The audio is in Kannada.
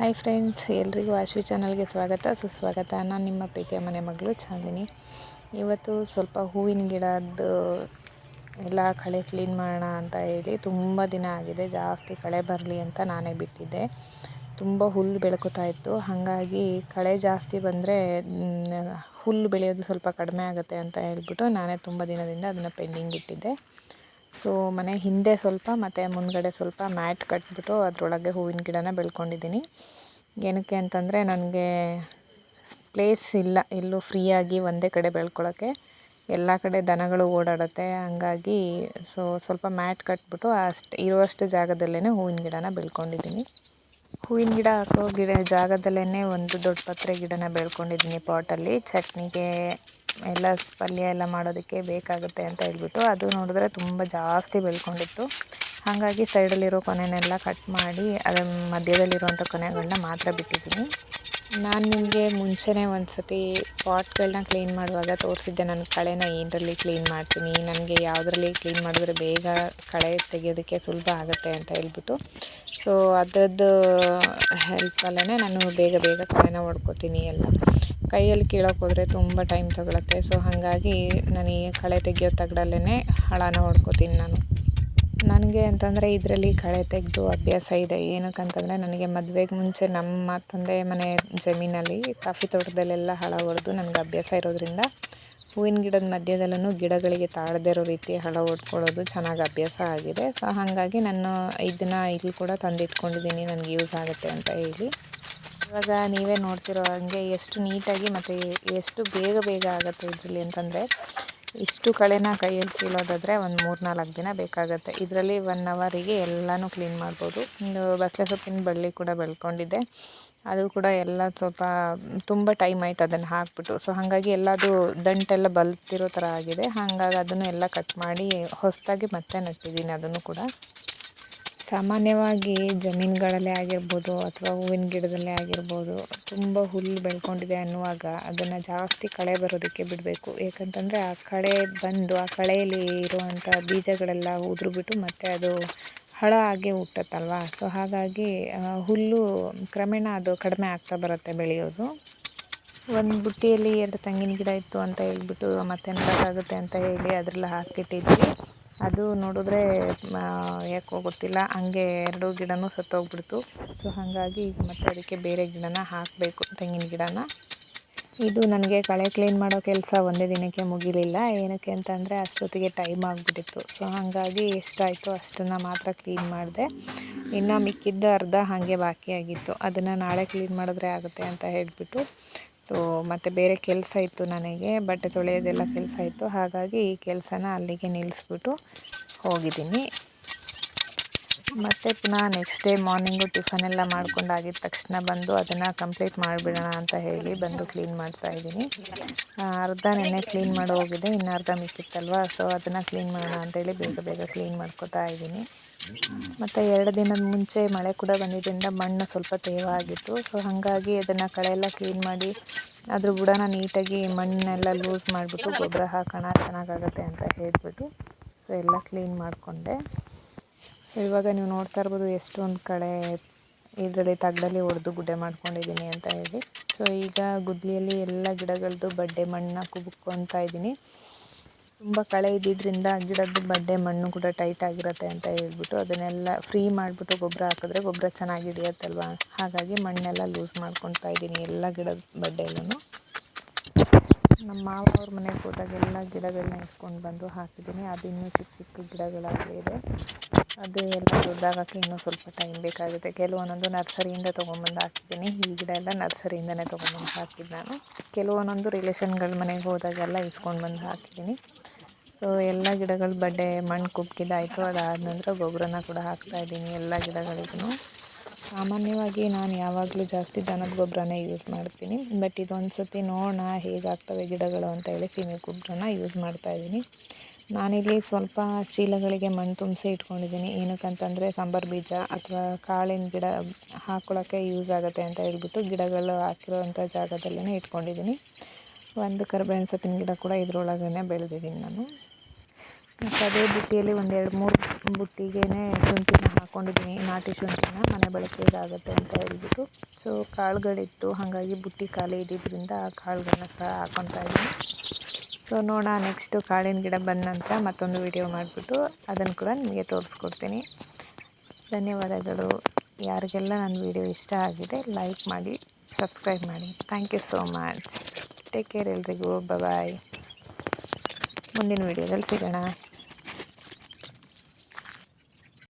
ಹಾಯ್ ಫ್ರೆಂಡ್ಸ್, ಎಲ್ರಿಗೂ ಆಶ್ವಿ ಚಾನಲ್ಗೆ ಸ್ವಾಗತ. ಸುಸ್ವಾಗತ. ನಾನು ನಿಮ್ಮ ಪ್ರೀತಿಯ ಮನೆ ಮಗಳು ಚಾಂದಿನಿ. ಇವತ್ತು ಸ್ವಲ್ಪ ಹೂವಿನ ಗಿಡದ್ದು ಎಲ್ಲ ಕಳೆ ಕ್ಲೀನ್ ಮಾಡೋಣ ಅಂತ ಹೇಳಿ ತುಂಬ ದಿನ ಆಗಿದೆ. ಜಾಸ್ತಿ ಕಳೆ ಬರಲಿ ಅಂತ ನಾನೇ ಬಿಟ್ಟಿದ್ದೆ. ತುಂಬ ಹುಲ್ಲು ಬೆಳ್ಕೊತಾ ಇತ್ತು. ಹಾಗಾಗಿ ಕಳೆ ಜಾಸ್ತಿ ಬಂದರೆ ಹುಲ್ಲು ಬೆಳೆಯೋದು ಸ್ವಲ್ಪ ಕಡಿಮೆ ಆಗುತ್ತೆ ಅಂತ ಹೇಳ್ಬಿಟ್ಟು ನಾನೇ ತುಂಬ ದಿನದಿಂದ ಅದನ್ನು ಪೆಂಡಿಂಗ್ ಇಟ್ಟಿದ್ದೆ. ಸೊ ಮನೆ ಹಿಂದೆ ಸ್ವಲ್ಪ, ಮತ್ತು ಮುಂದ್ಗಡೆ ಸ್ವಲ್ಪ ಮ್ಯಾಟ್ ಕಟ್ಬಿಟ್ಟು ಅದರೊಳಗೆ ಹೂವಿನ ಗಿಡನ ಬೆಳ್ಕೊಂಡಿದ್ದೀನಿ. ಏನಕ್ಕೆ ಅಂತಂದರೆ ನನಗೆ ಪ್ಲೇಸ್ ಇಲ್ಲ, ಎಲ್ಲೂ ಫ್ರೀಯಾಗಿ ಒಂದೇ ಕಡೆ ಬೆಳ್ಕೊಳ್ಳೋಕ್ಕೆ ಎಲ್ಲ ಕಡೆ ದನಗಳು ಓಡಾಡುತ್ತೆ, ಹಂಗಾಗಿ ಸೊ ಸ್ವಲ್ಪ ಮ್ಯಾಟ್ ಕಟ್ಬಿಟ್ಟು ಅಷ್ಟು, ಇರುವಷ್ಟು ಜಾಗದಲ್ಲೇ ಹೂವಿನ ಗಿಡನ ಬೆಳ್ಕೊಂಡಿದ್ದೀನಿ. ಹೂವಿನ ಗಿಡ ಹಾಕೋ ಗಿಡ ಜಾಗದಲ್ಲೇ ಒಂದು ದೊಡ್ಡ ಪತ್ರೆ ಗಿಡನ ಬೆಳ್ಕೊಂಡಿದ್ದೀನಿ ಪಾಟಲ್ಲಿ ಚಟ್ನಿಗೆ ಎಲ್ಲ ಪಲ್ಯ ಎಲ್ಲ ಮಾಡೋದಕ್ಕೆ ಬೇಕಾಗುತ್ತೆ ಅಂತ ಹೇಳ್ಬಿಟ್ಟು ಅದು ನೋಡಿದ್ರೆ ತುಂಬ ಜಾಸ್ತಿ ಬೆಳ್ಕೊಂಡಿತ್ತು. ಹಾಗಾಗಿ ಸೈಡಲ್ಲಿರೋ ಕೊನೆನೆಲ್ಲ ಕಟ್ ಮಾಡಿ ಅದರ ಮಧ್ಯದಲ್ಲಿರುವಂಥ ಕೊನೆಗಳನ್ನ ಮಾತ್ರ ಬಿಟ್ಟಿದ್ದೀನಿ. ನಾನು ನಿಮಗೆ ಮುಂಚೆನೇ ಒಂದು ಸತಿ ಪಾಟ್ಗಳನ್ನ ಕ್ಲೀನ್ ಮಾಡುವಾಗ ತೋರಿಸಿದ್ದೆ. ನಾನು ಕಳೆನ ಏನರಲ್ಲಿ ಕ್ಲೀನ್ ಮಾಡ್ತೀನಿ, ನನಗೆ ಯಾವುದರಲ್ಲಿ ಕ್ಲೀನ್ ಮಾಡಿದ್ರೆ ಬೇಗ ಕಳೆ ತೆಗೆಯೋದಕ್ಕೆ ಸುಲಭ ಆಗುತ್ತೆ ಅಂತ ಹೇಳ್ಬಿಟ್ಟು. ಸೊ ಅದರದ್ದು ಹೆಲ್ಪಲ್ಲೇ ನಾನು ಬೇಗ ಬೇಗ ಕಳೆನ ಹೊಡ್ಕೋತೀನಿ ಎಲ್ಲ. ಕೈಯಲ್ಲಿ ಕೀಳೋಕೆ ಹೋದರೆ ತುಂಬ ಟೈಮ್ ತಗೊಳುತ್ತೆ. ಸೊ ಹಾಗಾಗಿ ನಾನು ಈ ಕಳೆ ತೆಗಿಯೋ ತಗಡಲ್ಲೇ ಹಳನ ಹೊಡ್ಕೋತೀನಿ ನಾನು. ನನಗೆ ಅಂತಂದರೆ ಇದರಲ್ಲಿ ಕಳೆ ತೆಗೆದು ಅಭ್ಯಾಸ ಇದೆ. ಏನಕ್ಕಂತಂದರೆ ನನಗೆ ಮದುವೆಗೆ ಮುಂಚೆ ನಮ್ಮ ತಂದೆ ಮನೆ ಜಮೀನಲ್ಲಿ ಕಾಫಿ ತೋಟದಲ್ಲೆಲ್ಲ ಹಳ ಹೊಡೆದು ನನಗೆ ಅಭ್ಯಾಸ ಇರೋದ್ರಿಂದ ಹೂವಿನ ಗಿಡದ ಮಧ್ಯದಲ್ಲೂ ಗಿಡಗಳಿಗೆ ತಾಳದೇ ಇರೋ ರೀತಿ ಹಳ ಹೊಡ್ಕೊಳ್ಳೋದು ಚೆನ್ನಾಗಿ ಅಭ್ಯಾಸ ಆಗಿದೆ. ಸೊ ಹಾಗಾಗಿ ನಾನು ಇದನ್ನು ಇಲ್ಲಿ ಕೂಡ ತಂದಿಟ್ಕೊಂಡಿದ್ದೀನಿ ನನಗೆ ಯೂಸ್ ಆಗುತ್ತೆ ಅಂತ ಹೇಳಿ. ಇವಾಗ ನೀವೇ ನೋಡ್ತಿರೋ ಹಾಗೆ ಎಷ್ಟು ನೀಟಾಗಿ ಮತ್ತು ಎಷ್ಟು ಬೇಗ ಬೇಗ ಆಗುತ್ತೆ ಇದರಲ್ಲಿ ಅಂತಂದರೆ ಇಷ್ಟು ಕಳೆನ ಕೈಯಲ್ಲಿ ಕೀಳೋದಾದರೆ ಒಂದು ಮೂರು ನಾಲ್ಕು ದಿನ ಬೇಕಾಗುತ್ತೆ. ಇದರಲ್ಲಿ ಒನ್ ಅವರಿಗೆ ಎಲ್ಲನೂ ಕ್ಲೀನ್ ಮಾಡ್ಬೋದು. ಒಂದು ಬಸಳೆ ಸೊಪ್ಪಿನ ಬಳ್ಳಿ ಕೂಡ ಬೆಳ್ಕೊಂಡಿದ್ದೆ. ಅದು ಕೂಡ ಎಲ್ಲ ಸ್ವಲ್ಪ, ತುಂಬ ಟೈಮ್ ಆಯ್ತು ಅದನ್ನು ಹಾಕ್ಬಿಟ್ಟು. ಸೊ ಹಾಗಾಗಿ ಎಲ್ಲದು ದಂಟೆಲ್ಲ ಬಲ್ತಿರೋ ಥರ ಆಗಿದೆ. ಹಾಗಾಗಿ ಅದನ್ನು ಎಲ್ಲ ಕಟ್ ಮಾಡಿ ಹೊಸದಾಗಿ ಮತ್ತೆ ನೆಟ್ಟಿದ್ದೀನಿ ಅದನ್ನು ಕೂಡ. ಸಾಮಾನ್ಯವಾಗಿ ಜಮೀನುಗಳಲ್ಲೇ ಆಗಿರ್ಬೋದು ಅಥವಾ ಹೂವಿನ ಗಿಡದಲ್ಲೇ ಆಗಿರ್ಬೋದು ತುಂಬ ಹುಲ್ಲು ಬೆಳ್ಕೊಂಡಿದೆ ಅನ್ನುವಾಗ ಅದನ್ನು ಜಾಸ್ತಿ ಕಳೆ ಬರೋದಕ್ಕೆ ಬಿಡಬೇಕು. ಏಕಂತಂದರೆ ಆ ಕಳೆ ಬಂದು ಆ ಕಳೆಯಲ್ಲಿ ಇರುವಂಥ ಬೀಜಗಳೆಲ್ಲ ಉದುರುಬಿಟ್ಟು ಮತ್ತೆ ಅದು ಹಳ ಆಗಿ ಹುಟ್ಟತ್ತಲ್ವ? ಸೊ, ಹಾಗಾಗಿ ಹುಲ್ಲು ಕ್ರಮೇಣ ಅದು ಕಡಿಮೆ ಆಗ್ತಾ ಬರುತ್ತೆ ಬೆಳೆಯೋದು. ಒಂದು ಬುಟ್ಟಿಯಲ್ಲಿ ಎರಡು ತೆಂಗಿನ ಗಿಡ ಇತ್ತು ಅಂತ ಹೇಳ್ಬಿಟ್ಟು ಮತ್ತೆ ನೆಡೋಕ್ಕಾಗುತ್ತೆ ಅಂತ ಹೇಳಿ ಅದರಲ್ಲಿ ಹಾಕಿಟ್ಟಿದ್ವಿ ಅದು ನೋಡಿದ್ರೆ ಯಾಕೋ ಗೊತ್ತಿಲ್ಲ. ಹಂಗೆ ಎರಡು ಗಿಡನೂ ಸತ್ತೋಗ್ಬಿಡ್ತು. ಸೊ ಹಾಗಾಗಿ ಈಗ ಮತ್ತೆ ಅದಕ್ಕೆ ಬೇರೆ ಗಿಡನ ಹಾಕಬೇಕು, ತೆಂಗಿನ ಗಿಡನ. ಇದು ನನಗೆ ಕಳೆ ಕ್ಲೀನ್ ಮಾಡೋ ಕೆಲಸ ಒಂದೇ ದಿನಕ್ಕೆ ಮುಗಿಲಿಲ್ಲ. ಏನಕ್ಕೆ ಅಂತಂದರೆ, ಅಷ್ಟೊತ್ತಿಗೆ ಟೈಮ್ ಆಗಿಬಿಟ್ಟಿತ್ತು. ಸೊ ಹಾಗಾಗಿ ಎಷ್ಟಾಯಿತು ಅಷ್ಟನ್ನು ಮಾತ್ರ ಕ್ಲೀನ್ ಮಾಡಿದೆ. ಇನ್ನು ಮಿಕ್ಕಿದ್ದ ಅರ್ಧ ಹಾಗೆ ಬಾಕಿಯಾಗಿತ್ತು. ಅದನ್ನು ನಾಳೆ ಕ್ಲೀನ್ ಮಾಡಿದ್ರೆ ಆಗುತ್ತೆ ಅಂತ ಹೇಳಿಬಿಟ್ಟು ಸೊ ಮತ್ತು ಬೇರೆ ಕೆಲಸ ಇತ್ತು ನನಗೆ, ಬಟ್ಟೆ ತೊಳೆಯೋದೆಲ್ಲ ಕೆಲಸ ಇತ್ತು. ಹಾಗಾಗಿ ಈ ಕೆಲಸನ ಅಲ್ಲಿಗೆ ನಿಲ್ಲಿಸ್ಬಿಟ್ಟು ಹೋಗಿದ್ದೀನಿ. ಮತ್ತು ಪುನಃ ನೆಕ್ಸ್ಟ್ ಡೇ ಮಾರ್ನಿಂಗು ಟಿಫನ್ ಎಲ್ಲ ಮಾಡ್ಕೊಂಡು ಆಗಿದ ತಕ್ಷಣ ಬಂದು ಅದನ್ನು ಕಂಪ್ಲೀಟ್ ಮಾಡಿಬಿಡೋಣ ಅಂತ ಹೇಳಿ ಬಂದು ಕ್ಲೀನ್ ಮಾಡ್ತಾ ಇದ್ದೀನಿ. ಅರ್ಧ ನೆನ್ನೆ ಕ್ಲೀನ್ ಮಾಡಿ ಹೋಗಿದೆ, ಇನ್ನು ಅರ್ಧ ಮಿಕ್ಕಿತ್ತಲ್ವ? ಸೊ ಅದನ್ನು ಕ್ಲೀನ್ ಮಾಡೋಣ ಅಂತೇಳಿ ಬೇಗ ಬೇಗ ಕ್ಲೀನ್ ಮಾಡ್ಕೋತಾ ಇದ್ದೀನಿ. ಮತ್ತು ಎರಡು ದಿನದ ಮುಂಚೆ ಮಳೆ ಕೂಡ ಬಂದಿದ್ದರಿಂದ ಮಣ್ಣು ಸ್ವಲ್ಪ ತೇವಾಗಿತ್ತು. ಸೊ ಹಾಗಾಗಿ ಅದನ್ನು ಕಳೆ ಎಲ್ಲ ಕ್ಲೀನ್ ಮಾಡಿ ಅದ್ರ ಬುಡನ ನೀಟಾಗಿ ಮಣ್ಣೆಲ್ಲ ಲೂಸ್ ಮಾಡಿಬಿಟ್ಟು ಗೊಬ್ಬರ ಹಾಕೋಣ, ಚೆನ್ನಾಗಾಗತ್ತೆ ಅಂತ ಹೇಳಿಬಿಟ್ಟು ಸೊ ಎಲ್ಲ ಕ್ಲೀನ್ ಮಾಡಿಕೊಂಡೆ. ಇವಾಗ ನೀವು ನೋಡ್ತಾ ಇರ್ಬೋದು ಎಷ್ಟೊಂದು ಕಡೆ ಇದರಲ್ಲಿ ತಗ್ದಲ್ಲಿ ಹೊಡೆದು ಗುಡ್ಡೆ ಮಾಡ್ಕೊಂಡಿದ್ದೀನಿ ಅಂತ ಹೇಳಿ. ಸೊ ಈಗ ಗುದ್ಲಿಯಲ್ಲಿ ಎಲ್ಲ ಗಿಡಗಳದ್ದು ಬಡ್ಡೆ ಮಣ್ಣನ್ನ ಕುಬ್ಕೊತಾ ಇದ್ದೀನಿ. ತುಂಬ ಕಳೆ ಇದ್ದಿದ್ದರಿಂದ ಗಿಡದ್ದು ಬಡ್ಡೆ ಮಣ್ಣು ಕೂಡ ಟೈಟ್ ಆಗಿರುತ್ತೆ ಅಂತ ಹೇಳ್ಬಿಟ್ಟು ಅದನ್ನೆಲ್ಲ ಫ್ರೀ ಮಾಡಿಬಿಟ್ಟು ಗೊಬ್ಬರ ಹಾಕಿದ್ರೆ ಗೊಬ್ಬರ ಚೆನ್ನಾಗಿ ಹಿಡಿಯುತ್ತಲ್ವ ಹಾಗಾಗಿ ಮಣ್ಣೆಲ್ಲ ಲೂಸ್ ಮಾಡ್ಕೊತಾ ಇದ್ದೀನಿ ಎಲ್ಲ ಗಿಡದ ಬಡ್ಡೆಯಲ್ಲೂ ನಮ್ಮ ಮಾವ ಅವ್ರ ಮನೆಗೆ ಹೋದಾಗೆಲ್ಲ ಗಿಡಗಳನ್ನ ಇಟ್ಕೊಂಡು ಬಂದು ಹಾಕಿದ್ದೀನಿ. ಅದು ಇನ್ನೂ ಚಿಕ್ಕ ಚಿಕ್ಕ ಗಿಡಗಳಾಗಲೇ ಇದೆ. ಅದು ಎಲ್ಲ ದೊಡ್ಡಾಗೋಕ್ಕೆ ಇನ್ನೂ ಸ್ವಲ್ಪ ಟೈಮ್ ಬೇಕಾಗುತ್ತೆ. ಕೆಲವೊಂದೊಂದು ನರ್ಸರಿಯಿಂದ ತೊಗೊಂಬಂದು ಹಾಕಿದ್ದೀನಿ. ಈ ಗಿಡ ಎಲ್ಲ ನರ್ಸರಿಯಿಂದನೇ ತೊಗೊಂಬಂದು ಹಾಕಿದ್ದು ನಾನು. ಕೆಲವೊಂದೊಂದು ರಿಲೇಷನ್ಗಳ ಮನೆಗೆ ಹೋದಾಗೆಲ್ಲ ಇಸ್ಕೊಂಡು ಬಂದು ಹಾಕಿದ್ದೀನಿ. ಸೊ ಎಲ್ಲ ಗಿಡಗಳು ಬಡ್ಡೆ, ಮಣ್ಣು ಕುಬ್ಕಿದಾಯಿತು ಅದಾದ ನಂತರ ಗೊಬ್ಬರನ ಕೂಡ ಹಾಕ್ತಾಯಿದ್ದೀನಿ ಎಲ್ಲ ಗಿಡಗಳಿಗೂ. ಸಾಮಾನ್ಯವಾಗಿ ನಾನು ಯಾವಾಗಲೂ ಜಾಸ್ತಿ ದನದ ಗೊಬ್ಬರನೇ ಯೂಸ್ ಮಾಡ್ತೀನಿ. ಬಟ್ ಇದೊಂದು ಸತಿ ನೋಡೋಣ ಹೇಗಾಗ್ತವೆ ಗಿಡಗಳು ಅಂತ ಹೇಳಿ ಸೀಮೆ ಗೊಬ್ಬರನ ಯೂಸ್ ಮಾಡ್ತಾಯಿದ್ದೀನಿ ನಾನಿಲ್ಲಿ ಸ್ವಲ್ಪ ಚೀಲಗಳಿಗೆ ಮಣ್ಣು ತುಂಬಿಸಿ ಇಟ್ಕೊಂಡಿದ್ದೀನಿ. ಏನಕ್ಕಂತಂದರೆ ಸಾಂಬಾರು ಬೀಜ ಅಥವಾ ಕಾಳಿನ ಗಿಡ ಹಾಕ್ಕೊಳ್ಳೋಕ್ಕೆ ಯೂಸ್ ಆಗುತ್ತೆ ಅಂತ ಹೇಳ್ಬಿಟ್ಟು ಗಿಡಗಳು ಹಾಕಿರೋವಂಥ ಜಾಗದಲ್ಲೇ ಇಟ್ಕೊಂಡಿದ್ದೀನಿ. ಒಂದು ಕರಿಬೇವಿನ ಸೊಪ್ಪಿನ ಗಿಡ ಕೂಡ ಇದರೊಳಗೇ ಬೆಳೆದಿದ್ದೀನಿ ನಾನು. ಮತ್ತು ಅದೇ ಬುಟ್ಟಿಯಲ್ಲಿ ಒಂದೆರಡು ಮೂರು ಬುಟ್ಟಿಗೆ ಶುಂಠಿನ ಹಾಕ್ಕೊಂಡಿದ್ದೀನಿ ನಾಟಿ ಶುಂಠಿನ ಮನೆ ಬಳಕೆಗಾಗುತ್ತೆ ಅಂತ ಹೇಳಿಬಿಟ್ಟು. ಸೊ ಕಾಳುಗಳಿತ್ತು, ಹಾಗಾಗಿ ಬುಟ್ಟಿ ಖಾಲಿ ಇದ್ದಿದ್ದರಿಂದ ಆ ಕಾಳುಗಳನ್ನ ಸಹ ಹಾಕ್ಕೊತಾ ಇದ್ದೀನಿ. ಸೊ ನೋಡೋಣ ನೆಕ್ಸ್ಟು ಕಾಳಿನ ಗಿಡ ಬಂದ ನಂತರ ಮತ್ತೊಂದು ವಿಡಿಯೋ ಮಾಡಿಬಿಟ್ಟು ಅದನ್ನು ಕೂಡ ನಿಮಗೆ ತೋರಿಸ್ಕೊಡ್ತೀನಿ. ಧನ್ಯವಾದಗಳು. ಯಾರಿಗೆಲ್ಲ ನನ್ನ ವಿಡಿಯೋ ಇಷ್ಟ ಆಗಿದೆ ಲೈಕ್ ಮಾಡಿ ಸಬ್ಸ್ಕ್ರೈಬ್ ಮಾಡಿ. Thank you so much take care ಎಲ್ರಿಗೂ. ಬಾಯ್ ಮುಂದಿನ ವಿಡಿಯೋದಲ್ಲಿ ಸಿಗೋಣ.